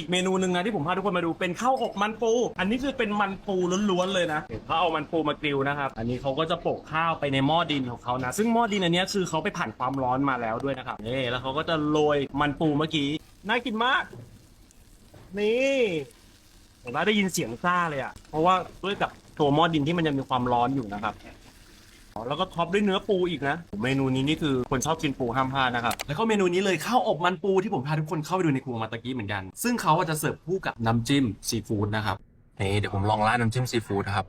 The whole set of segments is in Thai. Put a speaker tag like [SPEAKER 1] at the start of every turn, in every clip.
[SPEAKER 1] อีกเมนูหนึ่งนะที่ผมพาทุกคนมาดูเป็นข้าวอกมันปู อันนี้คือเป็นมันปูล้วนๆเลยนะเขาเอามันปูมากริลนะครับ อันนี้เขาก็จะโปะข้าวไปในหม้อดินของเขานะ ซึ่งหม้อดินอันนี้คือเขาไปผ่านความร้อนมาแล้วด้วยนะครับนี่แล้วเขาก็จะโรยมันปูเมื่อกี้น่ากินมาก นี่ผมได้ยินเสียงซ่าเลยอะ เพราะว่าด้วยกับตัวหม้อดินที่มันยังมีความร้อนอยู่นะครับ แล้วก็ท็อปด้วยเนื้อปูอีกนะ เมนูนี้นี่คือคนชอบกินปูห้ามพลาดนะครับ แล้วก็เมนูนี้เลยข้าวอบมันปูที่ผมพาทุกคนเข้าไปดูในครัวมาตะกี้เหมือนกัน ซึ่งเขาจะเสิร์ฟคู่กับน้ำจิ้มซีฟู้ดนะครับ นี่เดี๋ยวผมลองร้าดน้ำจิ้มซีฟู้ดครับ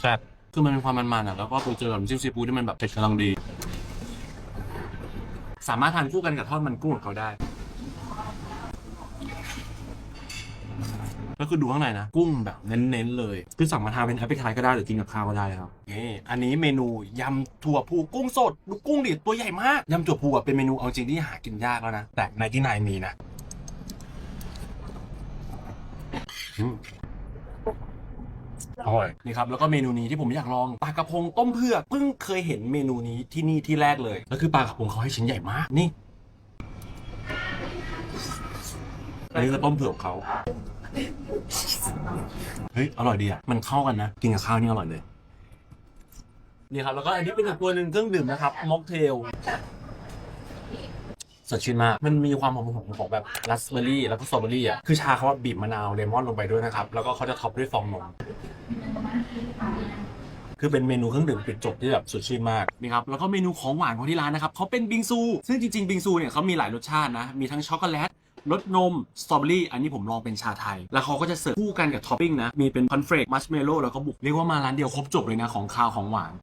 [SPEAKER 1] แซ่บคือมันมีความมันๆอะแล้วก็ไปเจอกับน้ำจิ้มซีฟู้ดที่มันแบบเผ็ดกำลังดี สามารถทานคู่กันกับทอดมันกุ้งของเขาได้ ก็คือดูข้างในนะ กุ้งแบบเน้นๆเลย คือสั่งมาทานเป็นแอปเปิลไทก็ได้หรือกินกับข้าวก็ได้ครับนี่อันนี้เมนูยำถั่วพูกุ้งสดดูกุ้งดิตัวใหญ่มากยำถั่วพูอะเป็นเมนูเอาจริงที่หากินยากแล้วนะแต่ในที่นายมีนะอร่อยนี่ครับแล้วก็เมนูนี้ที่ผมอยากลองปลากระพงต้มเผือกเพิ่งเคยเห็นเมนูนี้ที่นี่ที่แรกเลย แล้วคือปลากระพงเขาให้ชิ้นใหญ่มากนี่ อันนี้คือต้มเผือกเขาเฮ้ยอร่อยดีอะ มันเข้ากันนะ กินกับข้าวนี่อร่อยเลย นี่ครับ แล้วก็อันนี้เป็นอีกตัวหนึ่งเครื่องดื่มนะครับ ม็อกเทลสดชื่นมาก มันมีความหอมของของแบบราสเบอร์รี่แล้วก็สตรอเบอร์รี่อะ คือชาเขาว่าบีบมะนาวเลมอนลงไปด้วยนะครับ แล้วก็เขาจะท็อปด้วยฟองนม คือเป็นเมนูเครื่องดื่มปิดจบที่แบบสดชื่นมากนี่ครับ แล้วก็เมนูของหวานของที่ร้านนะครับเขาเป็นบิงซู ซึ่งจริงๆบิงซูเนี่ยเขามีหลายรสชาตินะ มีทั้งช็อกโกแลต รสนมสตรอเบอรี่อันนี้ผมลองเป็นชาไทย แล้วเขาก็จะเสิร์ฟคู่กันกับท็อปปิ้งนะ มีเป็นคอนเฟรกมัชเมลโล่แล้วก็บุก เรียกว่ามาร้านเดียวครบจบเลยนะ ของคาวของหวาน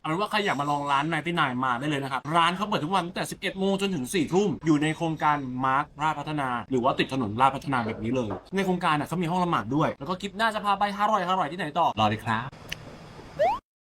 [SPEAKER 1] เอาเป็นว่าใครอยากมาลองร้านนายที่นายมาได้เลยนะครับ ร้านเขาเปิดทุกวันตั้งแต่ 11 โมงจนถึง 4 ทุ่ม อยู่ในโครงการมาร์คราชพัฒนา หรือว่าติดถนนราชพัฒนาแบบนี้เลย ในโครงการน่ะเขามีห้องละหมาดด้วย แล้วก็คลิปหน้าจะพาไปอร่อยอร่อยที่ไหนต่อรอเลยครับ